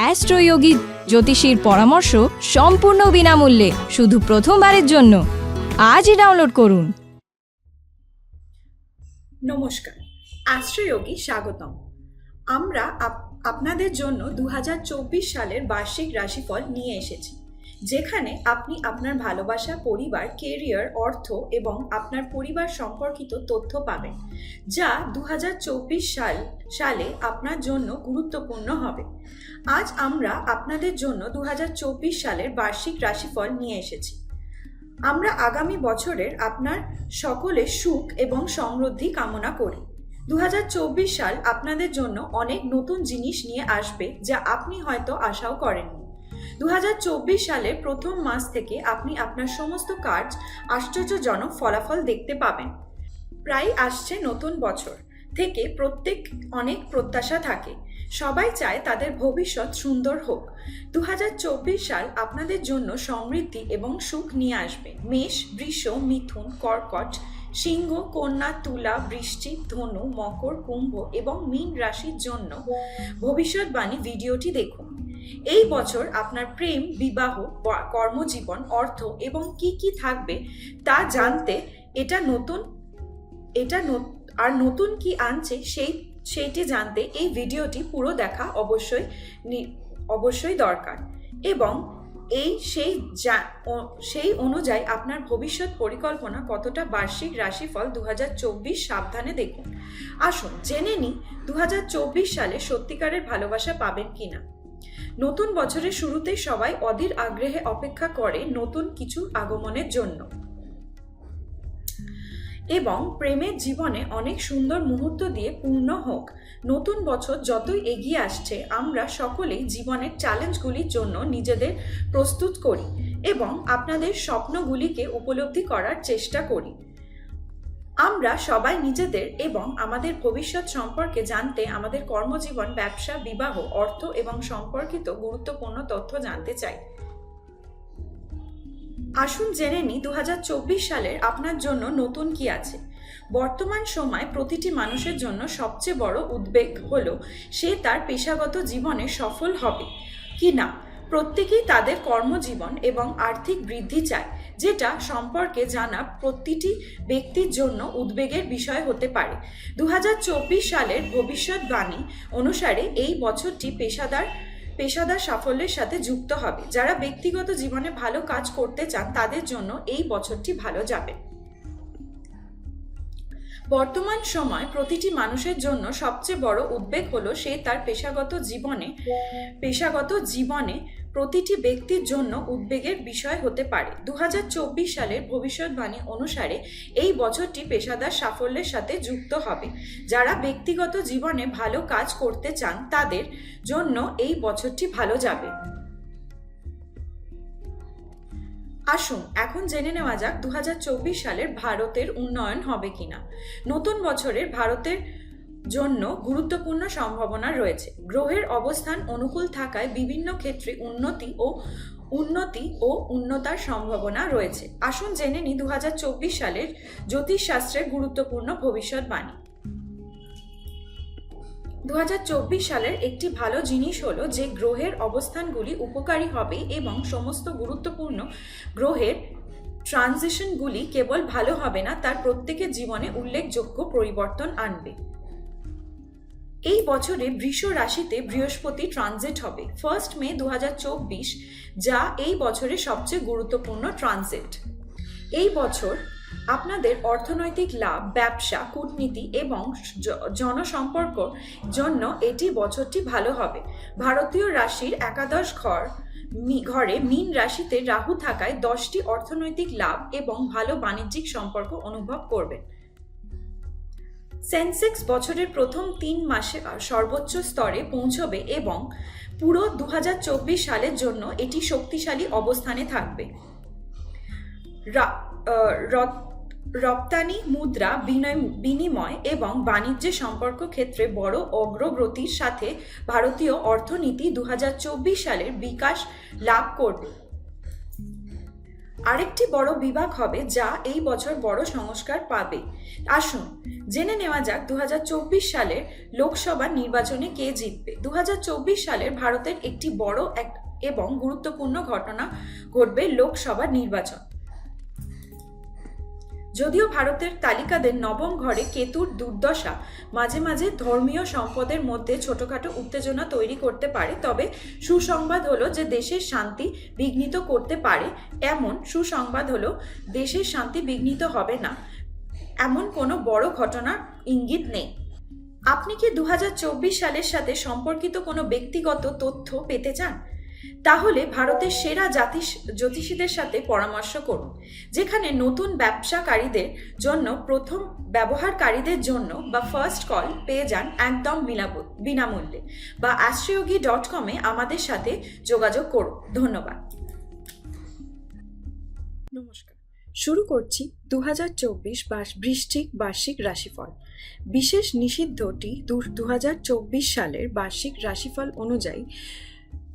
অ্যাস্ট্রোয়োগী জ্যোতিষীর পরামর্শ সম্পূর্ণ বিনামূল্যে, শুধু প্রথমবারের জন্য। আজই ডাউনলোড করুন। নমস্কার, অ্যাস্ট্রোয়োগী স্বাগতম। আমরা আপ- আপনাদের জন্য দু হাজার চব্বিশ সালের বার্ষিক রাশিফল নিয়ে এসেছি। যেখানে আপনি আপনার ভালোবাসা, পরিবার কেরিয়ার অর্থ এবং আপনার পরিবার সম্পর্কিত তথ্য পাবেন, যা দু হাজার চব্বিশ সাল, সালে আপনার জন্য গুরুত্বপূর্ণ হবে। আজ আমরা আপনাদের জন্য দু হাজার চব্বিশ সালের বার্ষিক রাশিফল নিয়ে এসেছি। আমরা আগামী বছরের আপনার সকলে সুখ এবং সমৃদ্ধি কামনা করি। দু হাজার চব্বিশ সাল আপনাদের জন্য অনেক নতুন জিনিস নিয়ে আসবে যা আপনি হয়তো আশাও করেননি। দু হাজার চব্বিশ সালের প্রথম মাস থেকে আপনি আপনার সমস্ত কাজ আশ্চর্যজনক ফলাফল দেখতে পাবেন। প্রায় আসছে নতুন বছর থেকে প্রত্যেক অনেক প্রত্যাশা থাকে। সবাই চায় তাদের ভবিষ্যৎ সুন্দর হোক। দু হাজার চব্বিশ সাল আপনাদের জন্য সমৃদ্ধি এবং সুখ নিয়ে আসবে। মেষ, বৃষ, মিথুন, কর্কট, সিংহ, কন্যা, তুলা বৃশ্চিক ধনু, মকর, কুম্ভ এবং মীন রাশির জন্য ভবিষ্যৎবাণী ভিডিওটি দেখুন। এই বছর আপনার প্রেম, বিবাহ কর্মজীবন, অর্থ এবং কি কি থাকবে তা জানতে এটা নতুন, এটা ন- আর নতুন কি আনছে সেই, সেইটি জানতে এই ভিডিওটি পুরো দেখা অবশ্যই নি- অবশ্যই দরকার। এবং এই সেই সেই অনুযায়ী আপনার ভবিষ্যৎ পরিকল্পনা কতটা বার্ষিক রাশিফল দু হাজার চব্বিশ সাবধানে দেখুন। আসুন, জেনে নিই দু সালে সত্যিকারের ভালোবাসা পাবেন কিনা। নতুন বছরের শুরুতে সবাই অধীর আগ্রহে অপেক্ষা করে নতুন কিছু আগমনের জন্য। এবং প্রেমের জীবনে অনেক সুন্দর মুহূর্ত দিয়ে পূর্ণ হোক। নতুন বছর যতই এগিয়ে আসছে, আমরা সকলেই জীবনের চ্যালেঞ্জগুলির জন্য নিজেদের প্রস্তুত করি এবং আপনাদের স্বপ্নগুলিকে উপলব্ধি করার চেষ্টা করি। আমরা সবাই নিজেদের এবং আমাদের ভবিষ্যৎ সম্পর্কে জানতে আমাদের কর্মজীবন, ব্যবসা, বিবাহ, অর্থ এবং সম্পর্কিত গুরুত্বপূর্ণ তথ্য জানতে চাই। আসুন জেনে নিই দু সালের আপনার জন্য নতুন কি আছে। বর্তমান সময় প্রতিটি মানুষের জন্য সবচেয়ে বড় উদ্বেগ হলো, সে তার পেশাগত জীবনে সফল হবে কি না প্রত্যেকেই তাদের কর্মজীবন এবং আর্থিক বৃদ্ধি চায়। যেটা সম্পর্কে জানা প্রতিটি ব্যক্তির জন্য উদ্বেগের বিষয় হতে পারে। দু হাজার চব্বিশ সালের ভবিষ্যৎবাণী অনুসারে এই বছরটি পেশাদার পেশাদার সাফল্যের সাথে যুক্ত হবে। যারা ব্যক্তিগত জীবনে ভালো কাজ করতে চান, তাদের জন্য এই বছরটি ভালো যাবে। বর্তমান সময় প্রতিটি মানুষের জন্য সবচেয়ে বড় উদ্বেগ হলো সে তার পেশাগত জীবনে পেশাগত জীবনে প্রতিটি ব্যক্তির জন্য উদ্বেগের বিষয় হতে পারে। দু হাজার চব্বিশ সালের ভবিষ্যৎবাণী অনুসারে এই বছরটি পেশাদার সাফল্যের সাথে যুক্ত হবে। যারা ব্যক্তিগত জীবনে ভালো কাজ করতে চান, তাদের জন্য এই বছরটি ভালো যাবে। আসুন, এখন জেনে নেওয়া যাক দু হাজার চব্বিশ সালের ভারতের উন্নয়ন হবে কিনা। নতুন বছরের ভারতের জন্য গুরুত্বপূর্ণ সম্ভাবনা রয়েছে। গ্রহের অবস্থান অনুকূল থাকায় বিভিন্ন ক্ষেত্রে উন্নতি ও উন্নতি ও উন্নতার সম্ভাবনা রয়েছে। আসুন জেনে নিই দু সালের জ্যোতিষশাস্ত্রের গুরুত্বপূর্ণ ভবিষ্যৎবাণী। দু হাজার চব্বিশ সালের একটি ভালো জিনিস হলো যে গ্রহের অবস্থানগুলি উপকারী হবে এবং সমস্ত গুরুত্বপূর্ণ গ্রহের ট্রানজিশনগুলি কেবল ভালো হবে না, তার প্রত্যেকের জীবনে উল্লেখযোগ্য পরিবর্তন আনবে। এই বছরে বৃষ রাশিতে বৃহস্পতি ট্রানজিট হবে। ফার্স্ট মে দু হাজার চব্বিশ, যা এই বছরের সবচেয়ে গুরুত্বপূর্ণ ট্রানজিট এই বছর আপনাদের অর্থনৈতিক লাভ, ব্যবসা, কূটনীতি এবং জনসম্পর্ক জন্য এটি বছরটি ভালো হবে। ভারতীয় রাশির একাদশ ঘর ঘরে মীন রাশিতে রাহু থাকায় দশটি অর্থনৈতিক লাভ এবং ভালো বাণিজ্যিক সম্পর্ক অনুভব করবেন। সেন্সেক্স বছরের প্রথম তিন মাসে সর্বোচ্চ স্তরে পৌঁছবে এবং পুরো দু হাজার চব্বিশ সালের জন্য এটি শক্তিশালী অবস্থানে থাকবে। রপ্তানি, মুদ্রা বিনিময় এবং বাণিজ্য সম্পর্ক ক্ষেত্রে বড় অগ্রগতির সাথে ভারতীয় অর্থনীতি দু হাজার চব্বিশ সালের বিকাশ লাভ করবে। আরেকটি বড় বিভাগ হবে যা এই বছর বড় সংস্কার পাবে। আসুন জেনে নেওয়া যাক দু হাজার চব্বিশ সালের লোকসভা নির্বাচনে কে জিতবে। দু হাজার চব্বিশ সালের ভারতের একটি বড় এক এবং গুরুত্বপূর্ণ ঘটনা ঘটবে লোকসভা নির্বাচন। যদিও ভারতের তালিকাদের নবম ঘরে কেতুর দুর্দশা, মাঝে মাঝে ধর্মীয় সম্পদের মধ্যে ছোটখাটো উত্তেজনা তৈরি করতে পারে, তবে সুসংবাদ হলো যে দেশের শান্তি বিঘ্নিত করতে পারে, এমন সুসংবাদ হলো দেশের শান্তি বিঘ্নিত হবে না। এমন কোনো বড় ঘটনার ইঙ্গিত নেই। আপনি কি দু হাজার চব্বিশ সালের সাথে সম্পর্কিত কোনো ব্যক্তিগত তথ্য পেতে চান? তাহলে ভারতের সেরা জাতি জ্যোতিষীদের সাথে পরামর্শ করুন, যেখানে নতুন ব্যবসাকারীদের জন্য, প্রথম ব্যবহারকারীদের জন্য বা ফার্স্ট কল পেয়ে যান একদম বিনামূল্যে বা অ্যাস্ট্রিয়োগি ডট কমে আমাদের সাথে যোগাযোগ করুন। ধন্যবাদ। নমস্কার। শুরু করছি দু হাজার চব্বিশ বৃশ্চিক বার্ষিক রাশিফল। বিশেষ নিষিদ্ধটি দু হাজার চব্বিশ সালের বার্ষিক রাশিফল অনুযায়ী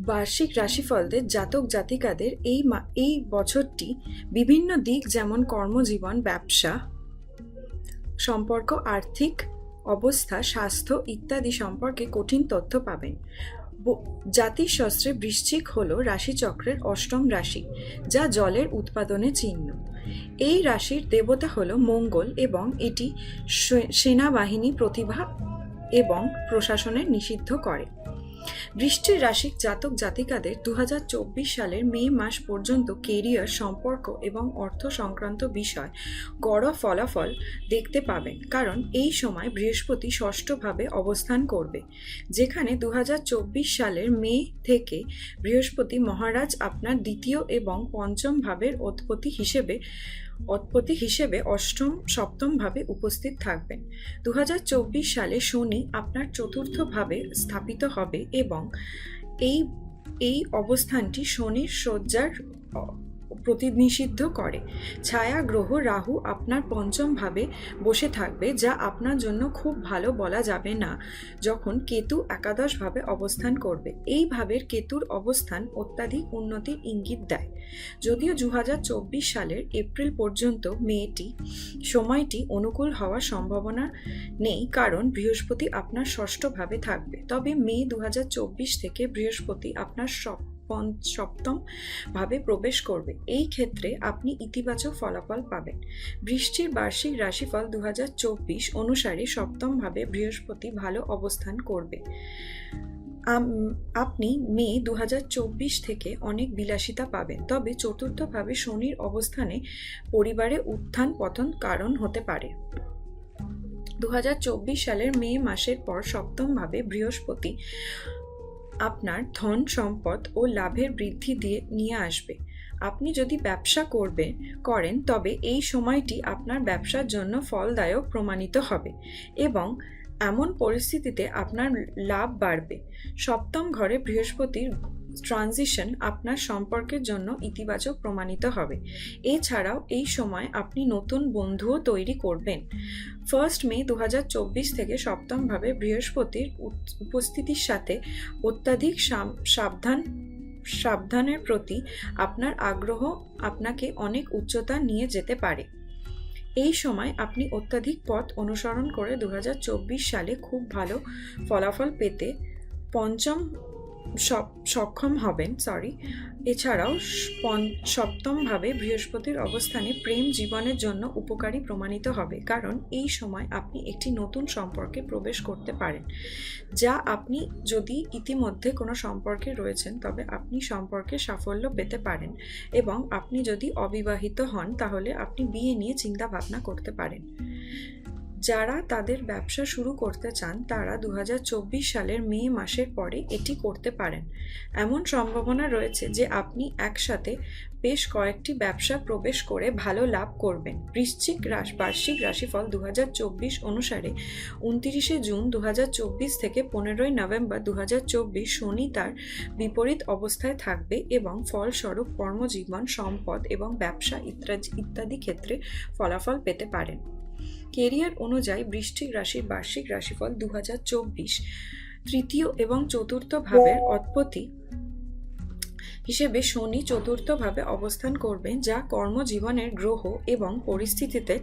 বার্ষিক রাশিফলদের জাতক জাতিকাদের এই এই বছরটি বিভিন্ন দিক যেমন কর্মজীবন, ব্যবসা সম্পর্ক, আর্থিক অবস্থা, স্বাস্থ্য ইত্যাদি সম্পর্কে কঠিন তথ্য পাবেন। জাতিশাস্ত্রে বৃশ্চিক হল রাশিচক্রের অষ্টম রাশি, যা জলের উৎপাদনে চিহ্ন। এই রাশির দেবতা হল মঙ্গল এবং এটি সেনাবাহিনী প্রতিভা এবং প্রশাসনের নিষিদ্ধ করে। বৃষ্টির রাশিক জাতক জাতিকাদের দু হাজার চব্বিশ সালের মে মাস পর্যন্ত কেরিয়ার সম্পর্ক এবং অর্থ সংক্রান্ত বিষয় গড় ফলাফল দেখতে পাবেন, কারণ এই সময় বৃহস্পতি ষষ্ঠভাবে অবস্থান করবে, যেখানে দু হাজার চব্বিশ সালের মে থেকে বৃহস্পতি মহারাজ আপনার দ্বিতীয় এবং পঞ্চম ভাবের অধিপতি হিসেবে অৎপতি হিসেবে অষ্টম সপ্তম ভাবে উপস্থিত থাকবেন। দু হাজার চব্বিশ সালে শনি আপনার চতুর্থ ভাবে স্থাপিত হবে এবং এই এই অবস্থানটি শনির শয্যার প্রতিনিষিদ্ধ করে। ছায়া গ্রহ রাহু আপনার পঞ্চম ভাবে বসে থাকবে, যা আপনার জন্য খুব ভালো বলা যাবে না, যখন কেতু একাদশভাবে অবস্থান করবে। এই ভাবের কেতুর অবস্থান অত্যাধিক উন্নতির ইঙ্গিত দেয়। যদিও দু হাজার চব্বিশ সালের এপ্রিল পর্যন্ত মেয়েটি, সময়টি অনুকূল হওয়ার সম্ভাবনা নেই, কারণ বৃহস্পতি আপনার ষষ্ঠভাবে থাকবে। তবে মে দু হাজার চব্বিশ থেকে বৃহস্পতি আপনার সপ- পঞ্চ- সপ্তম ভাবে প্রবেশ করবে। এই ক্ষেত্রে আপনি ইতিবাচক ফলাফল পাবেন। বৃষ্টির বার্ষিক রাশিফল দু হাজার চব্বিশ অনুসারে সপ্তমভাবে বৃহস্পতি ভালো অবস্থান করবে। আপনি মে দু হাজার চব্বিশ থেকে অনেক বিলাসিতা পাবেন। তবে চতুর্থভাবে শনির অবস্থানে পরিবারে উত্থান পতন কারণ হতে পারে। দু হাজার চব্বিশ সালের মে মাসের পর সপ্তমভাবে বৃহস্পতি আপনার ধন সম্পদ ও লাভের বৃদ্ধি দিয়ে নিয়ে আসবে। আপনি যদি ব্যবসা করবে, করেন, তবে এই সময়টি আপনার ব্যবসার জন্য ফলদায়ক প্রমাণিত হবে এবং এমন পরিস্থিতিতে আপনার লাভ বাড়বে। সপ্তম ঘরে বৃহস্পতির ট্রানজিশন আপনার সম্পর্কের জন্য ইতিবাচক প্রমাণিত হবে। এছাড়াও এই সময় আপনি নতুন বন্ধুও তৈরি করবেন। ফার্স্ট মে দু হাজার চব্বিশ থেকে সপ্তমভাবে বৃহস্পতির উপস্থিতির সাথে অত্যাধিক সাবধান, সাবধানের প্রতি আপনার আগ্রহ আপনাকে অনেক উচ্চতা নিয়ে যেতে পারে। এই সময় আপনি অত্যাধিক পথ অনুসরণ করে দু হাজার চব্বিশ সালে খুব ভালো ফলাফল পেতে পঞ্চম সক্ষম হবেন সরি এছাড়াও সপ্তমভাবে বৃহস্পতির অবস্থানে প্রেম জীবনের জন্য উপকারী প্রমাণিত হবে। কারণ এই সময় আপনি একটি নতুন সম্পর্কে প্রবেশ করতে পারেন। যা আপনি যদি ইতিমধ্যে কোনো সম্পর্কে রয়েছেন, তবে আপনি সম্পর্কে সাফল্য পেতে পারেন এবং আপনি যদি অবিবাহিত হন, তাহলে আপনি বিয়ে নিয়ে চিন্তা ভাবনা করতে পারেন। যারা তাদের ব্যবসা শুরু করতে চান, তারা দু হাজার চব্বিশ সালের মে মাসের পরে এটি করতে পারেন। এমন সম্ভাবনা রয়েছে যে আপনি একসাথে বেশ কয়েকটি ব্যবসা প্রবেশ করে ভালো লাভ করবেন। বৃশ্চিক রাশ, বার্ষিক রাশিফল দু হাজার চব্বিশ অনুসারে উনতিরিশে জুন দু হাজার চব্বিশ থেকে পনেরোই নভেম্বর দু হাজার চব্বিশ শনি তার বিপরীত অবস্থায় থাকবে এবং ফলস্বরূপ কর্মজীবন, সম্পদ এবং ব্যবসা ইত্যাদি ইত্যাদি ক্ষেত্রে ফলাফল পেতে পারেন। কেরিয়ার অনুযায়ী বৃশ্চিক রাশির বার্ষিক রাশিফল দু হাজার চব্বিশ। তৃতীয় এবং চতুর্থ ভাবের অৎপত্তি হিসেবে শনি চতুর্থভাবে অবস্থান করবেন, যা কর্মজীবনের গ্রহ এবং পরিস্থিতিতে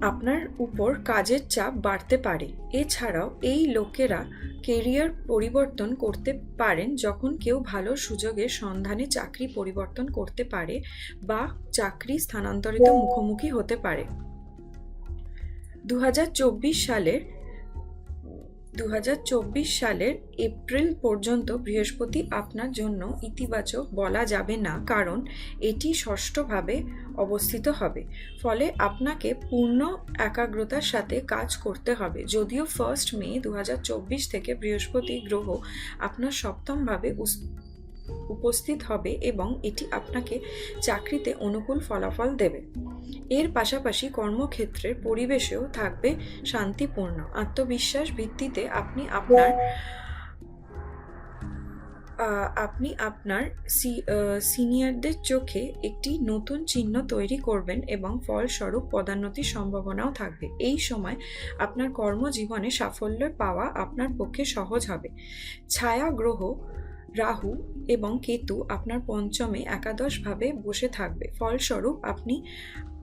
আপনার উপর কাজের চাপ বাড়তে পারে। এছাড়াও এই লোকেরা কেরিয়ার পরিবর্তন করতে পারেন যখন কেউ ভালো সুযোগের সন্ধানে চাকরি পরিবর্তন করতে পারে বা চাকরি স্থানান্তরিত মুখোমুখি হতে পারে। দু হাজার চব্বিশ সালের দু হাজার চব্বিশ সালের এপ্রিল পর্যন্ত বৃহস্পতি আপনার জন্য ইতিবাচক বলা যাবে না, কারণ এটি ষষ্ঠভাবে অবস্থিত হবে। ফলে আপনাকে পূর্ণ একাগ্রতার সাথে কাজ করতে হবে। যদিও ফার্স্ট মে দু হাজার চব্বিশ থেকে বৃহস্পতি গ্রহ আপনার সপ্তমভাবে উপস্থিত হবে এবং এটি আপনাকে চাকরিতে অনুকূল ফলাফল দেবে। এর পাশাপাশি কর্মক্ষেত্রের পরিবেশেও থাকবে শান্তিপূর্ণ আত্মবিশ্বাস ভিত্তিতে আপনি আপনার আপনি আপনার সিনিয়রদের চোখে একটি নতুন চিহ্ন তৈরি করবেন এবং ফলস্বরূপ পদোন্নতির সম্ভাবনাও থাকবে। এই সময় আপনার কর্মজীবনে সাফল্য পাওয়া আপনার পক্ষে সহজ হবে। ছায়া গ্রহ, রাহু এবং কেতু আপনার পঞ্চমে একাদশভাবে বসে থাকবে। ফলস্বরূপ আপনি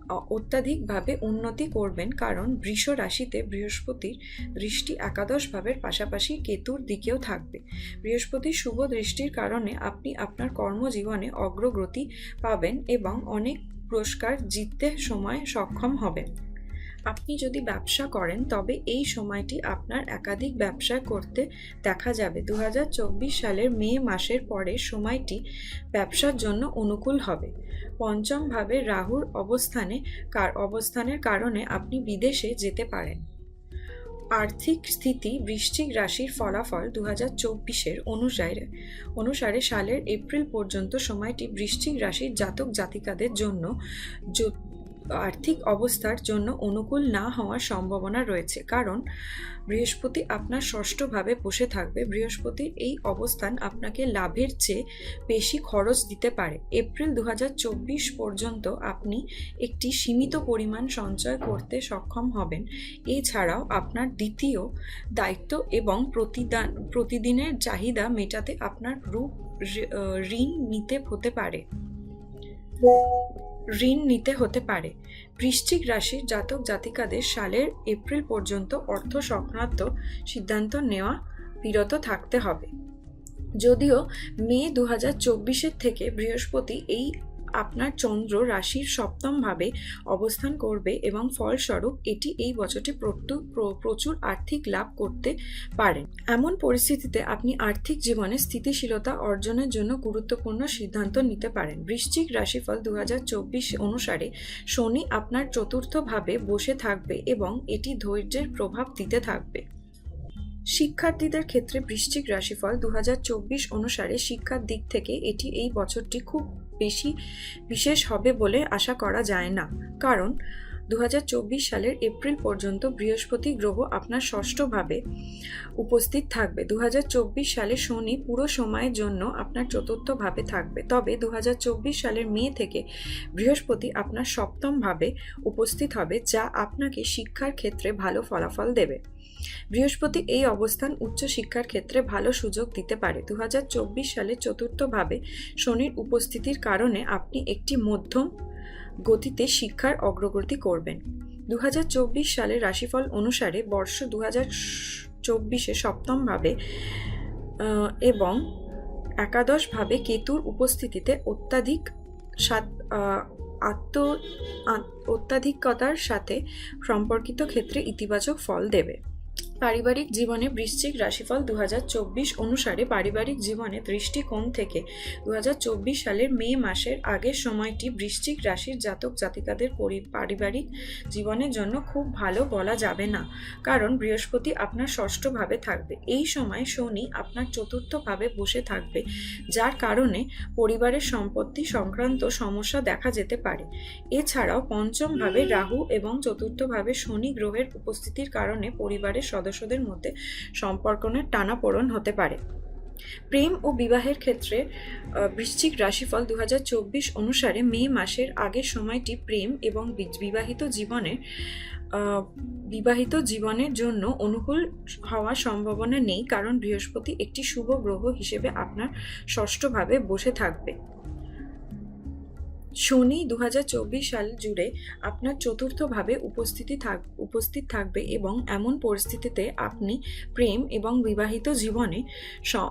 অত্যাধিকভাবে উন্নতি করবেন কারণ বৃষ রাশিতে বৃহস্পতির দৃষ্টি একাদশ ভাবের পাশাপাশি কেতুর দিকেও থাকবে। বৃহস্পতির শুভ দৃষ্টির কারণে আপনি আপনার কর্মজীবনে অগ্রগতি পাবেন এবং অনেক পুরস্কার জিততে সময় সক্ষম হবেন। আপনি যদি ব্যবসা করেন, তবে এই সময়টি আপনার একাধিক ব্যবসা করতে দেখা যাবে। দু হাজার চব্বিশ সালের মে মাসের পরে সময়টি ব্যবসার জন্য অনুকূল হবে। পঞ্চমভাবে রাহুর অবস্থানে কার, অবস্থানের কারণে আপনি বিদেশে যেতে পারেন। আর্থিক স্থিতি, বৃশ্চিক রাশির ফলাফল দু হাজার চব্বিশের অনুসারে অনুসারে সালের এপ্রিল পর্যন্ত সময়টি বৃশ্চিক রাশির জাতক জাতিকাদের জন্য আর্থিক অবস্থার জন্য অনুকূল না হওয়ার সম্ভাবনা রয়েছে। কারণ, বৃহস্পতি আপনার ষষ্ঠভাবে বসে থাকবে। বৃহস্পতির এই অবস্থান আপনাকে লাভের চেয়ে বেশি খরচ দিতে পারে। এপ্রিল দু হাজার চব্বিশ পর্যন্ত আপনি একটি সীমিত পরিমাণ সঞ্চয় করতে সক্ষম হবেন। এছাড়াও আপনার দ্বিতীয় দায়িত্ব এবং প্রতিদান, প্রতিদিনের চাহিদা মেটাতে আপনার রূপ ঋণ নিতে হতে পারে। ঋণ নিতে হতে পারে। বৃশ্চিক রাশির জাতক জাতিকাদের সালের এপ্রিল পর্যন্ত অর্থ সংক্রান্ত সিদ্ধান্ত নেওয়া বিরত থাকতে হবে। যদিও মে দু হাজার থেকে বৃহস্পতি এই আপনার চন্দ্র রাশির সপ্তমভাবে অবস্থান করবে এবং ফলস্বরূপ এটি এই বছরটি প্রচুর আর্থিক লাভ করতে পারেন এমন পরিস্থিতিতে আপনি আর্থিক জীবনে স্থিতিশীলতা অর্জনের জন্য গুরুত্বপূর্ণ সিদ্ধান্ত নিতে পারেন। বৃশ্চিক রাশিফল দু হাজার চব্বিশ অনুসারে শনি আপনার চতুর্থভাবে বসে থাকবে এবং এটি ধৈর্যের প্রভাব দিতে থাকবে। শিক্ষার্থীদের ক্ষেত্রে বৃশ্চিক রাশিফল দু হাজার চব্বিশ অনুসারে শিক্ষার দিক থেকে এটি এই বছরটি খুব বেশি বিশেষ হবে বলে আশা করা যায় না। কারণ দু হাজার চব্বিশ সালের এপ্রিল পর্যন্ত বৃহস্পতি গ্রহ আপনার ষষ্ঠভাবে উপস্থিত থাকবে। দু হাজার চব্বিশ সালে শনি পুরো সময়ের জন্য আপনার চতুর্থভাবে থাকবে। তবে দু হাজার চব্বিশ সালের মে থেকে বৃহস্পতি আপনার সপ্তমভাবে উপস্থিত হবে, যা আপনাকে শিক্ষার ক্ষেত্রে ভালো ফলাফল দেবে। বৃহস্পতি এই অবস্থান উচ্চশিক্ষার ক্ষেত্রে ভালো সুযোগ দিতে পারে। দু হাজার চব্বিশ সালে চতুর্থভাবে শনির উপস্থিতির কারণে আপনি একটি মধ্যম গতিতে শিক্ষার অগ্রগতি করবেন। দু হাজার চব্বিশ সালের রাশিফল অনুসারে বর্ষ দু চব্বিশে সপ্তমভাবে এবং একাদশভাবে কেতুর উপস্থিতিতে অত্যাধিক সাত আত্ম আত- অত্যাধিকতার সাথে সম্পর্কিত ক্ষেত্রে ইতিবাচক ফল দেবে। পারিবারিক জীবনে বৃশ্চিক রাশিফল দু হাজার চব্বিশ অনুসারে পারিবারিক জীবনে দৃষ্টিকোণ থেকে দু হাজার চব্বিশ সালের মে মাসের আগের সময়টি বৃশ্চিক রাশির জাতক জাতিকাদের পরি- পারিবারিক জীবনের জন্য খুব ভালো বলা যাবে না। কারণ বৃহস্পতি আপনার ষষ্ঠভাবে থাকবে। এই সময় শনি আপনার চতুর্থভাবে বসে থাকবে, যার কারণে পরিবারের সম্পত্তি সংক্রান্ত সমস্যা দেখা যেতে পারে। এছাড়াও পঞ্চমভাবে রাহু এবং চতুর্থভাবে শনি গ্রহের উপস্থিতির কারণে পরিবারের সদস্যদের মধ্যে সম্পর্কনের টানাপোড়ন হতে পারে। প্রেম ও বিবাহের ক্ষেত্রে বৃশ্চিক রাশিফল দু হাজার চব্বিশ অনুসারে মে মাসের আগের সময়টি প্রেম এবং বিবাহিত জীবনের বিবাহিত জীবনের জন্য অনুকূল হওয়ার সম্ভাবনা নেই কারণ বৃহস্পতি একটি শুভ গ্রহ হিসেবে আপনার ষষ্ঠভাবে বসে থাকবে। শনি দু হাজার চব্বিশ সাল জুড়ে আপনার চতুর্থভাবে উপস্থিতি থাক, উপস্থিত থাকবে এবং এমন পরিস্থিতিতে আপনি প্রেম এবং বিবাহিত জীবনে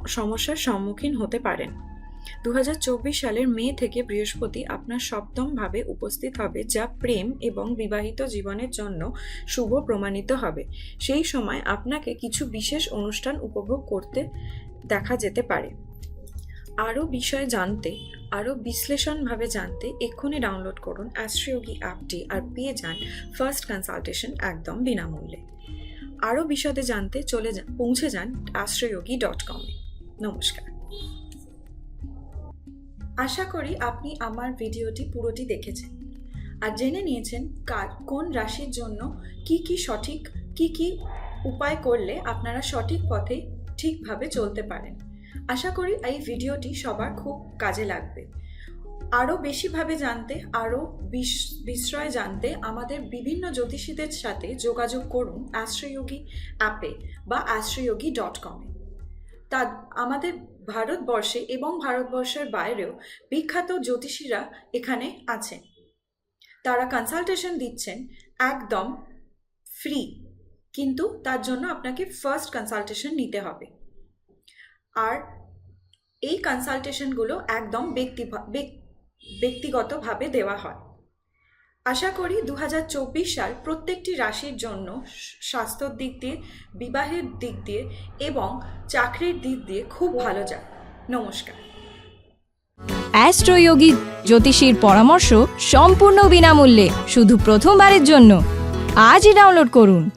সমস্যার সম্মুখীন হতে পারেন। দু হাজার চব্বিশ সালের মে থেকে বৃহস্পতি আপনার সপ্তমভাবে উপস্থিত হবে, যা প্রেম এবং বিবাহিত জীবনের জন্য শুভ প্রমাণিত হবে। সেই সময় আপনাকে কিছু বিশেষ অনুষ্ঠান উপভোগ করতে দেখা যেতে পারে। আরও বিষয় জানতে, আরও বিশ্লেষণভাবে জানতে এক্ষুনি ডাউনলোড করুন অ্যাস্ট্রিয়োগি অ্যাপটি আর পেয়ে যান ফার্স্ট কনসালটেশন একদম বিনামূল্যে। আরও বিশদে জানতে চলে যান পৌঁছে যান অ্যাস্ট্রোয়োগি ডট কমে নমস্কার। আশা করি আপনি আমার ভিডিওটি পুরোটি দেখেছেন। আর জেনে নিয়েছেন কার কোন রাশির জন্য কি কি সঠিক, কি কি উপায় করলে আপনারা সঠিক পথে ঠিকভাবে চলতে পারেন। আশা করি এই ভিডিওটি সবার খুব কাজে লাগবে। আরও বেশিভাবে জানতে, আরও বিশ- বিস্ময় জানতে আমাদের বিভিন্ন জ্যোতিষীদের সাথে যোগাযোগ করুন অ্যাস্ট্রোয়োগী অ্যাপে বা অ্যাস্ট্রোয়োগী ডট কমে তা আমাদের ভারতবর্ষে এবং ভারতবর্ষের বাইরেও বিখ্যাত জ্যোতিষীরা এখানে আছেন। তারা কনসালটেশন দিচ্ছেন একদম ফ্রি কিন্তু তার জন্য আপনাকে ফার্স্ট কনসালটেশন নিতে হবে। আর এই কনসালটেশনগুলো একদম ব্যক্তি ব্যক- ব্যক্তিগতভাবে দেওয়া হয়। আশা করি দু হাজার চব্বিশ সাল প্রত্যেকটি রাশির জন্য স্বাস্থ্যর দিক দিয়ে, বিবাহের দিক দিয়ে এবং চাকরির দিক দিয়ে খুব ভালো যায় নমস্কার। অ্যাস্ট্রোয়োগী জ্যোতিষীর পরামর্শ সম্পূর্ণ বিনামূল্যে, শুধু প্রথমবারের জন্য। আজই ডাউনলোড করুন।